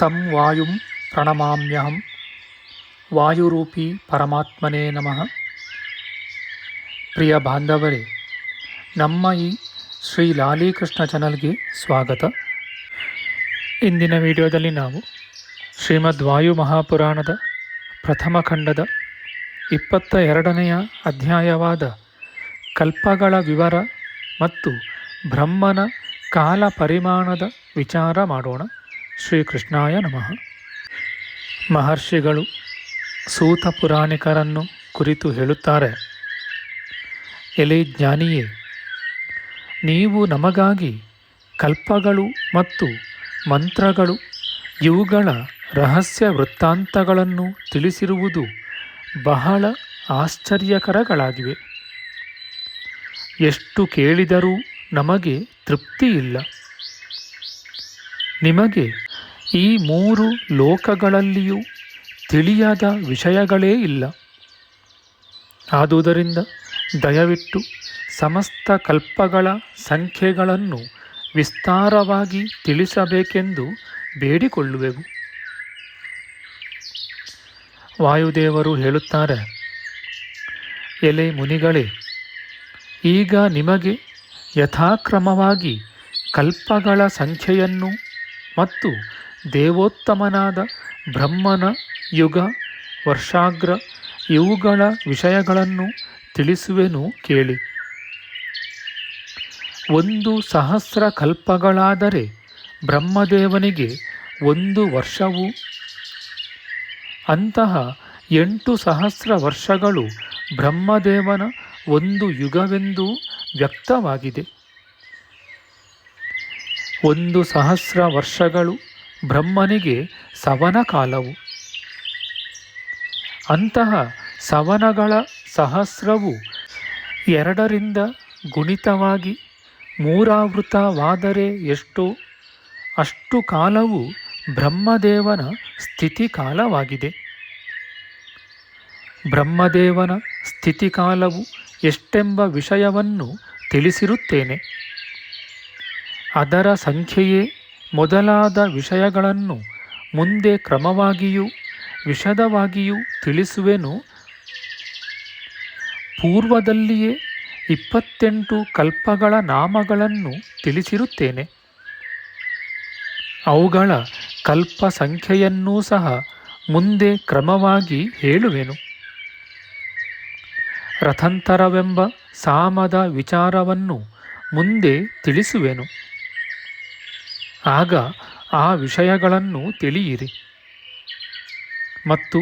ತಂ ವಾಯುಂ ಪ್ರಣಮಾಮ್ಯಹಂ ವಾಯುರೂಪಿ ಪರಮಾತ್ಮನೇ ನಮಃ ಪ್ರಿಯ ಬಾಂಧವರೇ ನಮ್ಮ ಈ ಶ್ರೀ ಲಾಲಿಕೃಷ್ಣ ಚಾನಲ್ಗೆ ಸ್ವಾಗತ ಇಂದಿನ ವಿಡಿಯೋದಲ್ಲಿ ನಾವು ಶ್ರೀಮದ್ ವಾಯು ಮಹಾಪುರಾಣದ ಪ್ರಥಮ ಖಂಡದ ಇಪ್ಪತ್ತ ಎರಡನೆಯ ಅಧ್ಯಾಯವಾದ ಕಲ್ಪಗಳ ವಿವರ ಮತ್ತು ಬ್ರಹ್ಮನ ಕಾಲ ಪರಿಮಾಣದ ವಿಚಾರ ಮಾಡೋಣ. ಶ್ರೀಕೃಷ್ಣಾಯ ನಮಃ. ಮಹರ್ಷಿಗಳು ಸೂತ ಪುರಾಣಿಕರನ್ನು ಕುರಿತು ಹೇಳುತ್ತಾರೆ, ಎಲೆ ಜ್ಞಾನಿಯೇ, ನೀವು ನಮಗಾಗಿ ಕಲ್ಪಗಳು ಮತ್ತು ಮಂತ್ರಗಳು, ಇವುಗಳ ರಹಸ್ಯ ವೃತ್ತಾಂತಗಳನ್ನು ತಿಳಿಸಿರುವುದು ಬಹಳ ಆಶ್ಚರ್ಯಕರಗಳಾಗಿವೆ. ಎಷ್ಟು ಕೇಳಿದರೂ ನಮಗೆ ತೃಪ್ತಿ ಇಲ್ಲ ನಿಮಗೆ ಈ ಮೂರು ಲೋಕಗಳಲ್ಲಿಯೂ ತಿಳಿಯದ ವಿಷಯಗಳೇ ಇಲ್ಲ. ಆದುದರಿಂದ ದಯವಿಟ್ಟು ಸಮಸ್ತ ಕಲ್ಪಗಳ ಸಂಖ್ಯೆಗಳನ್ನು ವಿಸ್ತಾರವಾಗಿ ತಿಳಿಸಬೇಕೆಂದು ಬೇಡಿಕೊಳ್ಳುವೆವು. ವಾಯುದೇವರು ಹೇಳುತ್ತಾರೆ, ಎಲೆ ಮುನಿಗಳೇ, ಈಗ ನಿಮಗೆ ಯಥಾಕ್ರಮವಾಗಿ ಕಲ್ಪಗಳ ಸಂಖ್ಯೆಯನ್ನು ಮತ್ತು ದೇವೋತ್ತಮನಾದ ಬ್ರಹ್ಮನ ಯುಗ, ವರ್ಷಾಗ್ರ ಇವುಗಳ ವಿಷಯಗಳನ್ನು ತಿಳಿಸುವೆನು ಕೇಳಿ. ಒಂದು ಸಹಸ್ರ ಕಲ್ಪಗಳಾದರೆ ಬ್ರಹ್ಮದೇವನಿಗೆ ಒಂದು ವರ್ಷವು. ಅಂತಹ ಎಂಟು ಸಹಸ್ರ ವರ್ಷಗಳು ಬ್ರಹ್ಮದೇವನ ಒಂದು ಯುಗವೆಂದು ವ್ಯಕ್ತವಾಗಿದೆ. ಒಂದು ಸಹಸ್ರ ವರ್ಷಗಳು ಬ್ರಹ್ಮನಿಗೆ ಸವನ ಕಾಲವು. ಅಂತಹ ಸವನಗಳ ಸಹಸ್ರವು ಎರಡರಿಂದ ಗುಣಿತವಾಗಿ ಮೂರಾವೃತವಾದರೆ ಎಷ್ಟು? ಅಷ್ಟು ಕಾಲವು ಬ್ರಹ್ಮದೇವನ ಸ್ಥಿತಿಕಾಲವಾಗಿದೆ. ಬ್ರಹ್ಮದೇವನ ಸ್ಥಿತಿಕಾಲವು ಎಷ್ಟೆಂಬ ವಿಷಯವನ್ನು ತಿಳಿಸಿರುತ್ತೇನೆ. ಅದರ ಸಂಖ್ಯೆಯೇ ಮೊದಲಾದ ವಿಷಯಗಳನ್ನು ಮುಂದೆ ಕ್ರಮವಾಗಿಯೂ ವಿಶದವಾಗಿಯೂ ತಿಳಿಸುವೆನು. ಪೂರ್ವದಲ್ಲಿಯೇ ಇಪ್ಪತ್ತೆಂಟು ಕಲ್ಪಗಳ ನಾಮಗಳನ್ನು ತಿಳಿಸಿರುತ್ತೇನೆ. ಅವುಗಳ ಕಲ್ಪ ಸಂಖ್ಯೆಯನ್ನೂ ಸಹ ಮುಂದೆ ಕ್ರಮವಾಗಿ ಹೇಳುವೆನು. ರಥಂತರವೆಂಬ ಸಾಮದ ವಿಚಾರವನ್ನು ಮುಂದೆ ತಿಳಿಸುವೆನು. ಆಗ ಆ ವಿಷಯಗಳನ್ನು ತಿಳಿಯಿರಿ. ಮತ್ತು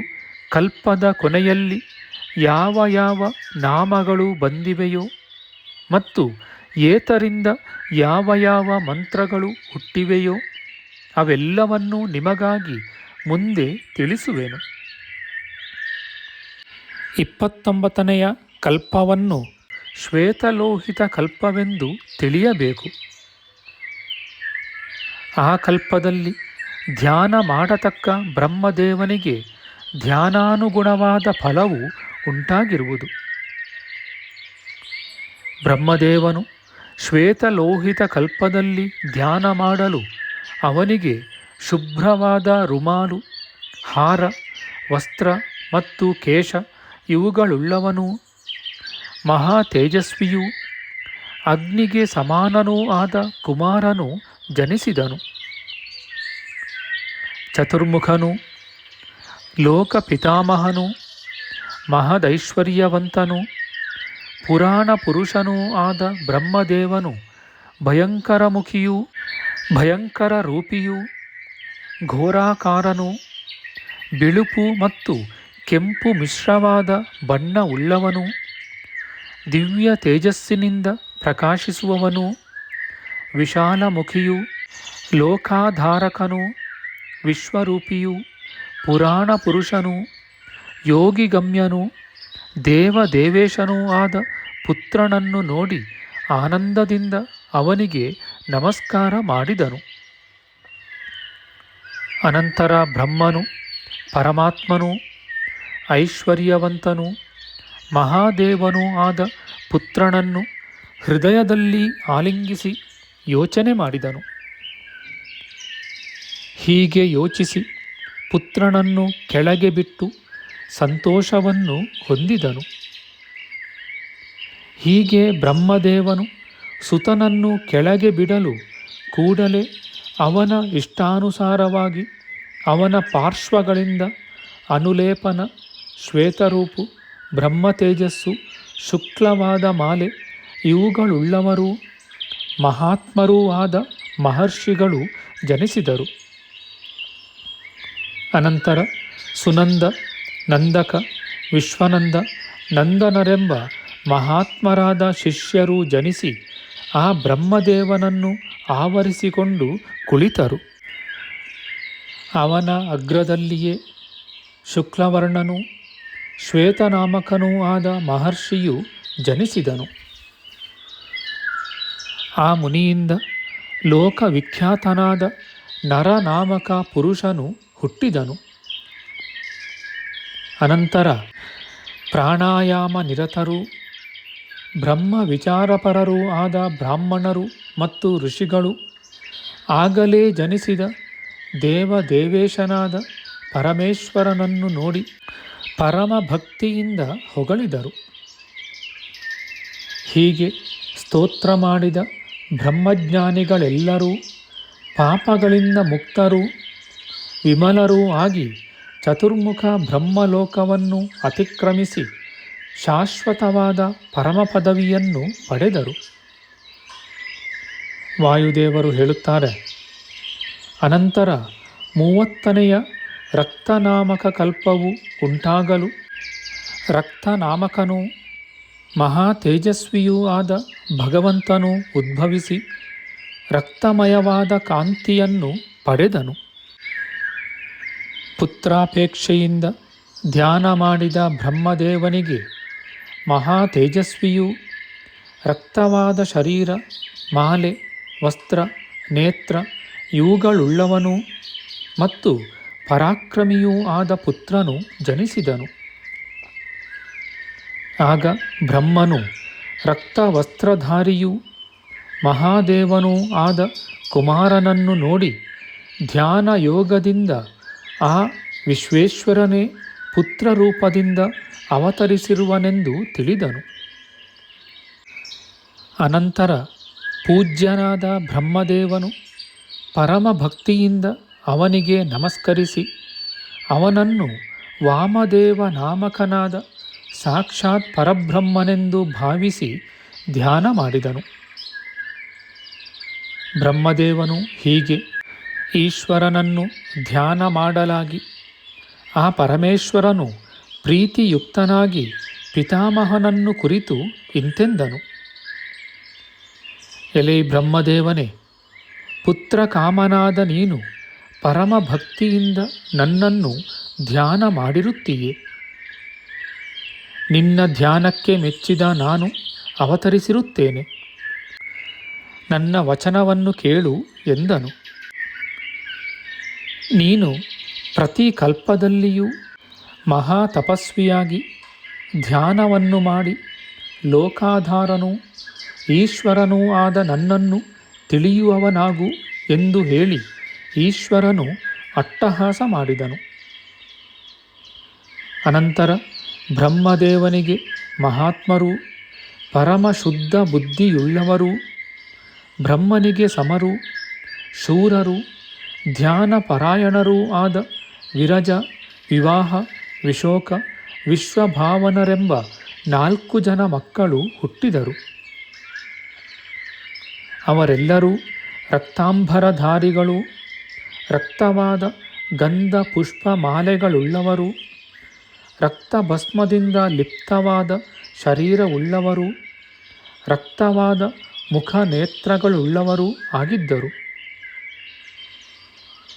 ಕಲ್ಪದ ಕೊನೆಯಲ್ಲಿ ಯಾವ ಯಾವ ನಾಮಗಳು ಬಂದಿವೆಯೋ ಮತ್ತು ಏತರಿಂದ ಯಾವ ಯಾವ ಮಂತ್ರಗಳು ಹುಟ್ಟಿವೆಯೋ ಅವೆಲ್ಲವನ್ನೂ ನಿಮಗಾಗಿ ಮುಂದೆ ತಿಳಿಸುವೆನು. ಇಪ್ಪತ್ತೊಂಬತ್ತನೆಯ ಕಲ್ಪವನ್ನು ಶ್ವೇತಲೋಹಿತ ಕಲ್ಪವೆಂದು ತಿಳಿಯಬೇಕು. ಆ ಕಲ್ಪದಲ್ಲಿ ಧ್ಯಾನ ಮಾಡತಕ್ಕ ಬ್ರಹ್ಮದೇವನಿಗೆ ಧ್ಯಾನಾನುಗುಣವಾದ ಫಲವು ಉಂಟಾಗಿರುವುದು. ಬ್ರಹ್ಮದೇವನು ಶ್ವೇತಲೋಹಿತ ಕಲ್ಪದಲ್ಲಿ ಧ್ಯಾನ ಮಾಡಲು ಅವನಿಗೆ ಶುಭ್ರವಾದ ರುಮಾಲು, ಹಾರ, ವಸ್ತ್ರ ಮತ್ತು ಕೇಶ ಇವುಗಳುಳ್ಳವನೂ. ಮಹಾ ತೇಜಸ್ವಿಯೂ ಅಗ್ನಿಗೆ ಸಮಾನನೂ ಆದ ಕುಮಾರನು ಜನಿಸಿದನು. ಚತುರ್ಮುಖನು ಲೋಕ ಪಿತಾಮಹನು ಮಹದೈಶ್ವರ್ಯವಂತನು, ಪುರಾಣ ಪುರುಷನೂ ಆದ ಬ್ರಹ್ಮದೇವನು ಭಯಂಕರ ಮುಖಿಯೂ ಭಯಂಕರ ರೂಪಿಯೂ ಘೋರಾಕಾರನು, ಬಿಳುಪು ಮತ್ತು ಕೆಂಪು ಮಿಶ್ರವಾದ ಬಣ್ಣ ಉಳ್ಳವನು, ದಿವ್ಯ ತೇಜಸ್ಸಿನಿಂದ ಪ್ರಕಾಶಿಸುವವನು ವಿಶಾಲಮುಖಿಯು, ಲೋಕಾಧಾರಕನು, ವಿಶ್ವರೂಪಿಯು ಪುರಾಣ ಪುರುಷನು ಯೋಗಿಗಮ್ಯನು, ದೇವದೇವೇಶನೂ ಆದ ಪುತ್ರನನ್ನು ನೋಡಿ ಆನಂದದಿಂದ ಅವನಿಗೆ ನಮಸ್ಕಾರ ಮಾಡಿದನು. ಅನಂತರ ಬ್ರಹ್ಮನು, ಪರಮಾತ್ಮನು, ಐಶ್ವರ್ಯವಂತನು, ಮಹಾದೇವನೂ ಆದ ಪುತ್ರನನ್ನು ಹೃದಯದಲ್ಲಿ ಆಲಿಂಗಿಸಿ ಯೋಚನೆ ಮಾಡಿದನು. ಹೀಗೆ ಯೋಚಿಸಿ ಪುತ್ರನನ್ನು ಕೆಳಗೆ ಬಿಟ್ಟು ಸಂತೋಷವನ್ನು ಹೊಂದಿದನು. ಹೀಗೆ ಬ್ರಹ್ಮದೇವನು ಸುತನನ್ನು ಕೆಳಗೆ ಬಿಡಲು ಕೂಡಲೇ ಅವನ ಇಷ್ಟಾನುಸಾರವಾಗಿ ಅವನ ಪಾರ್ಶ್ವಗಳಿಂದ ಅನುಲೇಪನ, ಶ್ವೇತರೂಪು, ಬ್ರಹ್ಮತೇಜಸ್ಸು, ಶುಕ್ಲವಾದ ಮಾಲೆ ಇವುಗಳುಳ್ಳವರೂ ಮಹಾತ್ಮರೂ ಆದ ಮಹರ್ಷಿಗಳು ಜನಿಸಿದರು. ಅನಂತರ ಸುನಂದ, ನಂದಕ, ವಿಶ್ವನಂದ, ನಂದನರೆಂಬ ಮಹಾತ್ಮರಾದ ಶಿಷ್ಯರು ಜನಿಸಿ ಆ ಬ್ರಹ್ಮದೇವನನ್ನು ಆವರಿಸಿಕೊಂಡು ಕುಳಿತರು. ಅವನ ಅಗ್ರದಲ್ಲಿಯೇ ಶುಕ್ಲವರ್ಣನು ಶ್ವೇತನಾಮಕನೂ ಆದ ಮಹರ್ಷಿಯು ಜನಿಸಿದನು. ಆ ಮುನಿಯಿಂದ ಲೋಕವಿಖ್ಯಾತನಾದ ನರನಾಮಕ ಪುರುಷನು ಹುಟ್ಟಿದನು. ಅನಂತರ ಪ್ರಾಣಾಯಾಮ ನಿರತರು ಬ್ರಹ್ಮ ವಿಚಾರಪರರೂ ಆದ ಬ್ರಾಹ್ಮಣರು ಮತ್ತು ಋಷಿಗಳು, ಆಗಲೇ ಜನಿಸಿದ ದೇವ ದೇವೇಶನಾದ ಪರಮೇಶ್ವರನನ್ನು ನೋಡಿ ಪರಮ ಭಕ್ತಿಯಿಂದ ಹೊಗಳಿದರು. ಹೀಗೆ ಸ್ತೋತ್ರ ಮಾಡಿದ ಬ್ರಹ್ಮಜ್ಞಾನಿಗಳೆಲ್ಲರೂ, ಪಾಪಗಳಿಂದ ಮುಕ್ತರೂ, ವಿಮಲರೂ ಆಗಿ ಚತುರ್ಮುಖ ಬ್ರಹ್ಮಲೋಕವನ್ನು ಅತಿಕ್ರಮಿಸಿ ಶಾಶ್ವತವಾದ ಪರಮ ಪದವಿಯನ್ನು ಪಡೆದರು. ವಾಯುದೇವರು ಹೇಳುತ್ತಾರೆ, ಅನಂತರ ಮೂವತ್ತನೆಯ ರಕ್ತನಾಮಕ ಕಲ್ಪವು ಉಂಟಾಗಲು, ರಕ್ತನಾಮಕನೂ ಮಹಾ ತೇಜಸ್ವಿಯೂ ಆದ ಭಗವಂತನು ಉದ್ಭವಿಸಿ ರಕ್ತಮಯವಾದ ಕಾಂತಿಯನ್ನು ಪಡೆದನು. ಪುತ್ರಾಪೇಕ್ಷೆಯಿಂದ ಧ್ಯಾನ ಮಾಡಿದ ಬ್ರಹ್ಮದೇವನಿಗೆ ಮಹಾ ತೇಜಸ್ವಿಯೂ ರಕ್ತವಾದ ಶರೀರ, ಮಾಲೆ, ವಸ್ತ್ರ, ನೇತ್ರ ಇವುಗಳುಳ್ಳವನು ಮತ್ತು ಪರಾಕ್ರಮಿಯೂ ಆದ ಪುತ್ರನು ಜನಿಸಿದನು. ಆಗ ಬ್ರಹ್ಮನು ರಕ್ತ ವಸ್ತ್ರಧಾರಿಯೂ ಮಹಾದೇವನೂ ಆದ ಕುಮಾರನನ್ನು ನೋಡಿ ಧ್ಯಾನ ಯೋಗದಿಂದ ಆ ವಿಶ್ವೇಶ್ವರನೇ ಪುತ್ರರೂಪದಿಂದ ಅವತರಿಸಿರುವನೆಂದು ತಿಳಿದನು. ಅನಂತರ ಪೂಜ್ಯನಾದ ಬ್ರಹ್ಮದೇವನು ಪರಮ ಭಕ್ತಿಯಿಂದ ಅವನಿಗೆ ನಮಸ್ಕರಿಸಿ ಅವನನ್ನು ವಾಮದೇವ ನಾಮಕನಾದ ಸಾಕ್ಷಾತ್ ಪರಬ್ರಹ್ಮನೆಂದು ಭಾವಿಸಿ ಧ್ಯಾನ ಮಾಡಿದನು. ಬ್ರಹ್ಮದೇವನು ಹೀಗೆ, ಈಶ್ವರನನ್ನು ಧ್ಯಾನ ಮಾಡಲಾಗಿ, ಆ ಪರಮೇಶ್ವರನು ಪ್ರೀತಿಯುಕ್ತನಾಗಿ ಪಿತಾಮಹನನ್ನು ಕುರಿತು ಇಂತೆಂದನು. ಎಲೆ ಬ್ರಹ್ಮದೇವನೇ, ಪುತ್ರ ಕಾಮನಾದ ನೀನು ಪರಮ ಭಕ್ತಿಯಿಂದ ನನ್ನನ್ನು ಧ್ಯಾನ ಮಾಡಿರುತ್ತೀಯೆ. ನಿನ್ನ ಧ್ಯಾನಕ್ಕೆ ಮೆಚ್ಚಿದ ನಾನು ಅವತರಿಸಿರುತ್ತೇನೆ. ನನ್ನ ವಚನವನ್ನು ಕೇಳು ಎಂದನು. ನೀನು ಪ್ರತಿ ಕಲ್ಪದಲ್ಲಿಯೂ ಮಹಾ ತಪಸ್ವಿಯಾಗಿ ಧ್ಯಾನವನ್ನು ಮಾಡಿ ಲೋಕಾಧಾರನೂ ಈಶ್ವರನೂ ಆದ ನನ್ನನ್ನು ತಿಳಿಯುವವನಾಗು ಎಂದು ಹೇಳಿ ಈಶ್ವರನು ಅಟ್ಟಹಾಸ ಮಾಡಿದನು. ಅನಂತರ ಬ್ರಹ್ಮದೇವನಿಗೆ ಮಹಾತ್ಮರು ಪರಮ ಶುದ್ಧ ಬುದ್ಧಿಯುಳ್ಳವರೂ, ಬ್ರಹ್ಮನಿಗೆ ಸಮರು, ಶೂರರು ಧ್ಯಾನ ಪರಾಯಣರೂ ಆದ ವಿರಜ, ವಿವಾಹ, ವಿಶೋಕ, ವಿಶ್ವಭಾವನರೆಂಬ ನಾಲ್ಕು ಜನ ಮಕ್ಕಳು ಹುಟ್ಟಿದರು. ಅವರೆಲ್ಲರೂ ರಕ್ತಾಂಬರಧಾರಿಗಳು, ರಕ್ತವಾದ ಗಂಧ ಪುಷ್ಪ ಮಾಲೆಗಳುಳ್ಳವರು ರಕ್ತಭಸ್ಮದಿಂದ ಲಿಪ್ತವಾದ ಶರೀರವುಳ್ಳವರು, ರಕ್ತವಾದ ಮುಖ ನೇತ್ರಗಳುಳ್ಳವರೂ ಆಗಿದ್ದರು.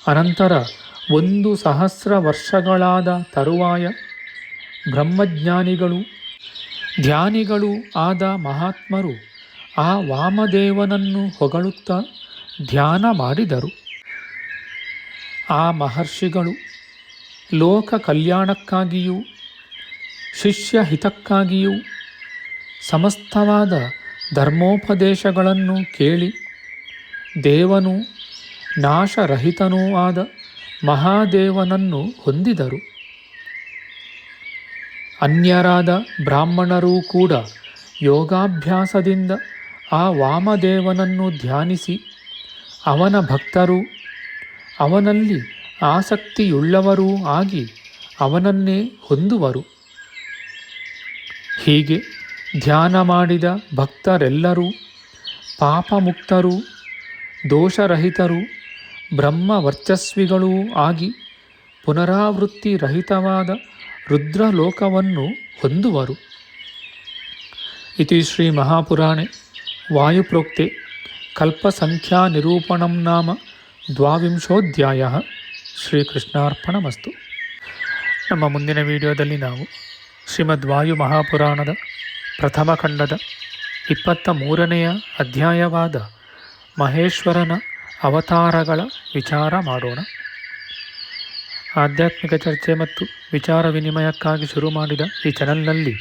ಅನಂತರ ಒಂದು ಸಹಸ್ರ ವರ್ಷಗಳಾದ ತರುವಾಯ ಬ್ರಹ್ಮಜ್ಞಾನಿಗಳು, ಧ್ಯಾನಿಗಳು ಆದ ಮಹಾತ್ಮರು ಆ ವಾಮದೇವನನ್ನು ಹೊಗಳುತ್ತಾ ಧ್ಯಾನ ಮಾಡಿದರು. ಆ ಮಹರ್ಷಿಗಳು ಲೋಕ ಕಲ್ಯಾಣಕ್ಕಾಗಿಯೂ ಶಿಷ್ಯ ಹಿತಕ್ಕಾಗಿಯೂ ಸಮಸ್ತವಾದ ಧರ್ಮೋಪದೇಶಗಳನ್ನು ಕೇಳಿ ದೇವನು ನಾಶರಹಿತನೂ ಆದ ಮಹಾದೇವನನ್ನು ಹೊಂದಿದರು. ಅನ್ಯರಾದ ಬ್ರಾಹ್ಮಣರೂ ಕೂಡ ಯೋಗಾಭ್ಯಾಸದಿಂದ ಆ ವಾಮದೇವನನ್ನು ಧ್ಯಾನಿಸಿ ಅವನ ಭಕ್ತರು ಅವನಲ್ಲಿ ಆಸಕ್ತಿಯುಳ್ಳವರೂ ಆಗಿ ಅವನನ್ನೇ ಹೊಂದುವರು. ಹೀಗೆ ಧ್ಯಾನ ಮಾಡಿದ ಭಕ್ತರೆಲ್ಲರೂ, ಪಾಪಮುಕ್ತರೂ, ದೋಷರಹಿತರು, ಬ್ರಹ್ಮವರ್ಚಸ್ವಿಗಳೂ ಆಗಿ ಪುನರಾವೃತ್ತಿ ರಹಿತವಾದ ರುದ್ರಲೋಕವನ್ನು ಹೊಂದುವರು. ಇತಿ ಶ್ರೀ ಮಹಾಪುರಾಣೆ, ವಾಯುಪ್ರೋಕ್ತೆ, ಕಲ್ಪಸಂಖ್ಯಾನಿರೂಪಣಂ ನಾಮ ದ್ವಾವಿಂಶೋಧ್ಯಾಯ. ಶ್ರೀಕೃಷ್ಣಾರ್ಪಣಮಸ್ತು. ನಮ್ಮ ಮುಂದಿನ ವಿಡಿಯೋದಲ್ಲಿ ನಾವು ಶ್ರೀಮದ್ ವಾಯು ಮಹಾಪುರಾಣದ ಪ್ರಥಮ ಖಂಡದ ಇಪ್ಪತ್ತ ಮೂರನೆಯ ಅಧ್ಯಾಯವಾದ ಮಹೇಶ್ವರನ ಅವತಾರಗಳ ವಿಚಾರ ಮಾಡೋಣ. ಆಧ್ಯಾತ್ಮಿಕ ಚರ್ಚೆ ಮತ್ತು ವಿಚಾರ ವಿನಿಮಯಕ್ಕಾಗಿ ಶುರು ಮಾಡಿದ ಈ ಚಾನಲ್ನಲ್ಲಿ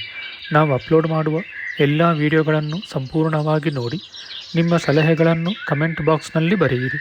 ನಾವು ಅಪ್ಲೋಡ್ ಮಾಡುವ ಎಲ್ಲ ವಿಡಿಯೋಗಳನ್ನು ಸಂಪೂರ್ಣವಾಗಿ ನೋಡಿ, ನಿಮ್ಮ ಸಲಹೆಗಳನ್ನು ಕಮೆಂಟ್ ಬಾಕ್ಸ್ನಲ್ಲಿ ಬರೆಯಿರಿ.